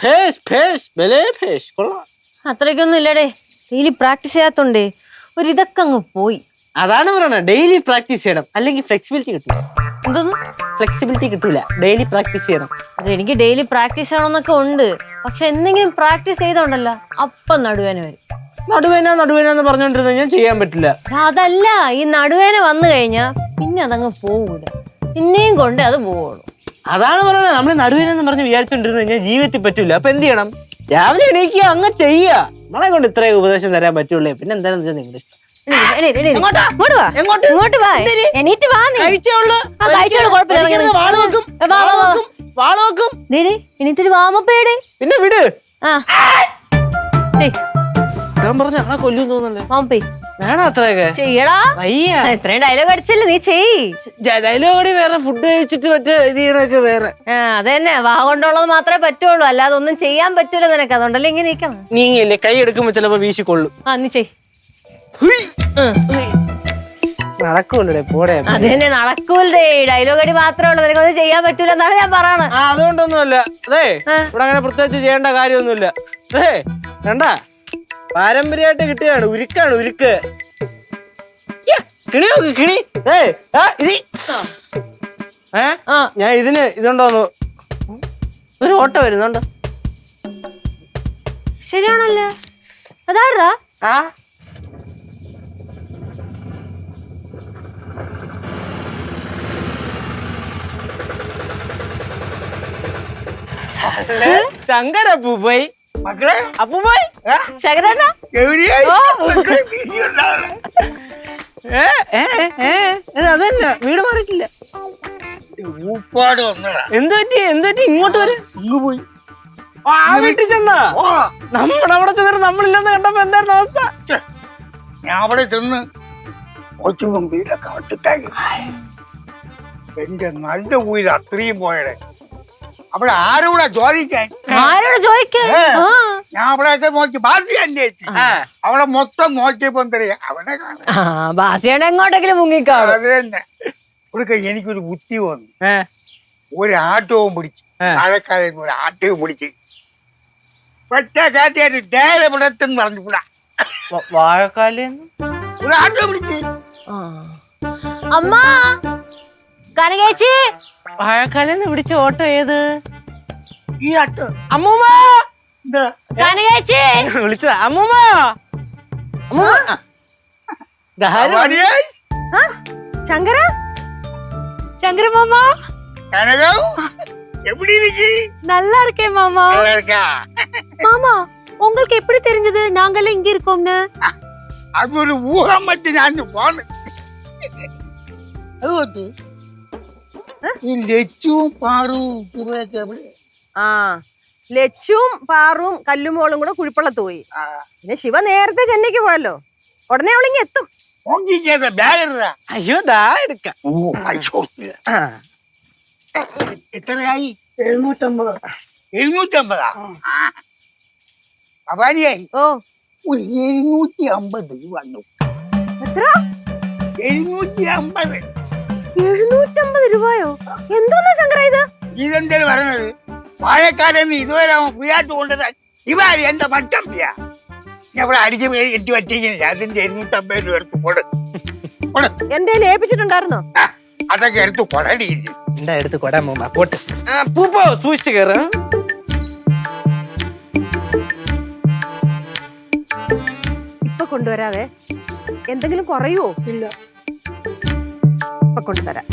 Face face ബലേ face കൊള്ളാം. അത്രയ്ക്കൊന്നും ഇല്ലടേ. Daily practice ചെയ്യാത്തോണ്ടേ ഒരു ഇതൊക്കെ അങ്ങ് പോയി. അതാണ് പറയണത് ഡെയിലി പ്രാക്ടീസ് ചെയ്യണം. അല്ലെങ്കിൽ ഫ്ലെക്സിബിലിറ്റി കിട്ടില്ല എന്തോന്ന്? ഫ്ലെക്സിബിലിറ്റി കിട്ടില്ല ഡെയിലി പ്രാക്ടീസ് ചെയ്യണം. അത് എനിക്ക് ഡെയിലി പ്രാക്ടീസ് ചെയ്യണമെന്നൊക്കെ ഉണ്ട്. പക്ഷെ എന്തെങ്കിലും പ്രാക്ടീസ് ചെയ്തോണ്ടല്ലോ അപ്പം നടുവേന വരും. നടുവേന നടുവേന എന്ന് പറഞ്ഞുകൊണ്ടിരുന്ന ഞാൻ ചെയ്യാൻ പറ്റില്ല. അതല്ല ഈ നടുവേന വന്നു കഴിഞ്ഞാ പിന്നെ അതങ്ങ് പോകൂല പിന്നെയും കൊണ്ട് അത് പോവുള്ളൂ അതാണ് പറയുന്നത് നമ്മൾ നടുവിനെന്ന് പറഞ്ഞ് വിചാരിച്ചോണ്ടിരുന്ന കഴിഞ്ഞാൽ ജീവിതത്തിൽ പറ്റൂല. അപ്പൊ എന്ത് ചെയ്യണം? രാവിലെ എണീക്കുക അങ്ങ് ചെയ്യുക. നമ്മളെ കൊണ്ട് ഇത്രയും ഉപദേശം തരാൻ പറ്റുള്ളൂ. പിന്നെ എന്താണെന്ന് വെച്ചാൽ നിങ്ങളുടെ ഇഷ്ടം. ആ, പിന്നെ വിട്. ആ. ഞാൻ പറഞ്ഞു ആളെ കൊല്ലും തോന്നല്ലേ വേണം അത്രയൊക്കെ? ചെയ്യടാ. വയ്യ. ഇത്രയും ഡയലോഗ് അടിച്ചല്ലേ നീ ചെയ് ഡയലോഗടി വേറെ ഫുഡ് കഴിച്ചിട്ട് മറ്റേ ഇത് ചെയ്യണൊക്കെ വേറെ. ആ അതന്നെ. വാ കൊണ്ടുള്ളത് മാത്രമേ പറ്റുള്ളൂ. അല്ലാതെ ഒന്നും ചെയ്യാൻ പറ്റൂല നിനക്ക്. അതുകൊണ്ടല്ലേ ഇങ്ങനെ ഇരിക്കണം. നീങ്ങിയല്ലേ? കൈ എടുക്കുമ്പോ ചിലപ്പോ വീശിക്കൊള്ളു. കൊള്ളും ആ നീ ചെയ് നടക്കൂല്ലേ പോടെ. അത് തന്നെ നടക്കൂലേ ഡയലോഗ് അടി മാത്രമേ ഉള്ളൂ. നിനക്കൊന്നും ചെയ്യാൻ പറ്റൂല എന്നാണ് ഞാൻ പറയണത്. ആ അതുകൊണ്ടൊന്നുമല്ല. അതെ. ഇവിടെ അങ്ങനെ പ്രത്യേകിച്ച് ചെയ്യേണ്ട കാര്യമൊന്നുമില്ല. അതെ കണ്ട? പാരമ്പര്യമായിട്ട് കിട്ടിയതാണ്. ഉരുക്കാണ് ഉരുക്ക്. കിണി നോക്ക് കിണി. ഏ. ഏ? ആ. ഞാൻ ഇതിന് ഇതുണ്ടോന്ന് ഒരു ഓട്ട വരുന്നുണ്ട് ശരിയാണല്ലേ. അതാരാ? ആ. ശങ്കര അപ്പൂപ്പോയി മക്കളെ? അപ്പൂപ്പോയി ഇത് അതല്ല വീട് മാറിയിട്ടില്ല. ഊപ്പാട് വന്നടാ എന്ത് പറ്റി? എന്ത് പറ്റി? ഇങ്ങോട്ട് വരെ. ഇങ്ങ് പോയി. ആ വീട്ടിൽ ചെന്നാ? നമ്മുടെ അവിടെ ചെന്നിട്ട് നമ്മളില്ലെന്ന് കണ്ടപ്പോ എന്തായിരുന്നു അവസ്ഥ? ഞാൻ അവിടെ ചെന്ന് കൊച്ചു മുമ്പിലൊക്കെ വെച്ചിട്ടായി. എന്റെ നല്ല ഊയിൽ അത്രയും പോയടെ. അവിടെ ആരോടാ ചോദിക്കാൻ? ആരോട് ചോദിക്കാൻ? ഞാൻ അവിടെയൊക്കെ നോക്കി. ബാക്കി അന്വേഷിച്ചു. അവിടെ മൊത്തം നോക്കിയപ്പോ എന്തറിയാ അവിടെ കാണാം ആ ബാസിയുടെ എങ്ങോട്ടെങ്കിലും മുങ്ങിക്കാണും. അത് തന്നെ. ഇവിടെ എനിക്കൊരു ബുദ്ധി വന്നു. ഒരു ആട്ടവും പിടിച്ചു. താഴെക്കാരെ ഒരു ആട്ടവും പിടിച്ച്. ഒറ്റ കാറ്റിയായിട്ട് നേരെ വിടത്തെന്ന് പറഞ്ഞു. വിടാ വാഴക്കാല ഒരു ആട്ടവും പിടിച്ച്. അമ്മ കനകേച്ചി. വാഴക്കാലേന്ന് പിടിച്ച ഓട്ടോ ഏത്? ഈ ആട്ടോ. അമ്മൂമ്മ! കനകേച്ചി വിളിച്ചതാ അമ്മൂമ്മ അമ്മൂമ്മ ഇതാര് വന്നു? അവനെയായി? ശങ്കര ശങ്കര മാമ കനകം எப்படி இருக்கு நல்லா இருக்கேன் மாமா நல்லா இருக்கா மாமா உங்களுக்கு எப்படி தெரிஞ்சது நாங்கெல்லாம் இங்க இருக்கோம்னு அது ஒரு ஊகம் வச்சு நான் போனேன் அது வந்து ഈ ലച്ചുവും പാറും ശിവയൊക്കെ എവിടെ ആ ലച്ചുവും പാറും കല്ലുമോളും കൂടെ കുഴിപ്പള്ളത്ത് പോയി. പിന്നെ ശിവ നേരത്തെ ചെന്നൈക്ക് പോയല്ലോ. ഉടനെ അവളിങ്ങി എത്തും. അയ്യോ ദാ എടുക്കാം. ഓ അയ്യോ ആ. എത്രയായി? എഴുന്നൂറ്റമ്പത്. എഴുന്നൂറ്റമ്പതാ? അപാരിയായി ഓ. ഒരു എഴുന്നൂറ്റി അമ്പത് വന്നു. എത്ര? എഴുന്നൂറ്റി അമ്പത് എഴുന്നൂറ്റമ്പത് രൂപയോ? എന്തോന്നാ ശങ്കര ഇത്? ഇതെന്തേലും പറയണത് വാഴക്കാരെന്ന് ഇതുവരെ അവൻ ഫ്രീയായിട്ട് കൊണ്ടത് ഇവർ എന്റെ മച്ചമ്പിയാ ഞാൻ ഇവിടെ അടിച്ച് എത്തി വച്ചിരിക്കുന്നില്ല അതിന്റെ എഴുന്നൂറ്റമ്പത് രൂപ എടുത്ത് കൊടു. കൊടു. എന്റെ ഏൽപ്പിച്ചിട്ടുണ്ടായിരുന്നോ? അതൊക്കെ എടുത്ത് കൊടടിയില്ല എന്താ എടുത്ത് കൊടാ അമ്മൂമ്മ പോട്ട്. പൂപ്പോ സൂക്ഷിച്ചു കയറ ഇപ്പൊ കൊണ്ടുവരാവേ. എന്തെങ്കിലും കുറയുവോ? ഇല്ല. ഇപ്പൊ കൊണ്ടുതരാം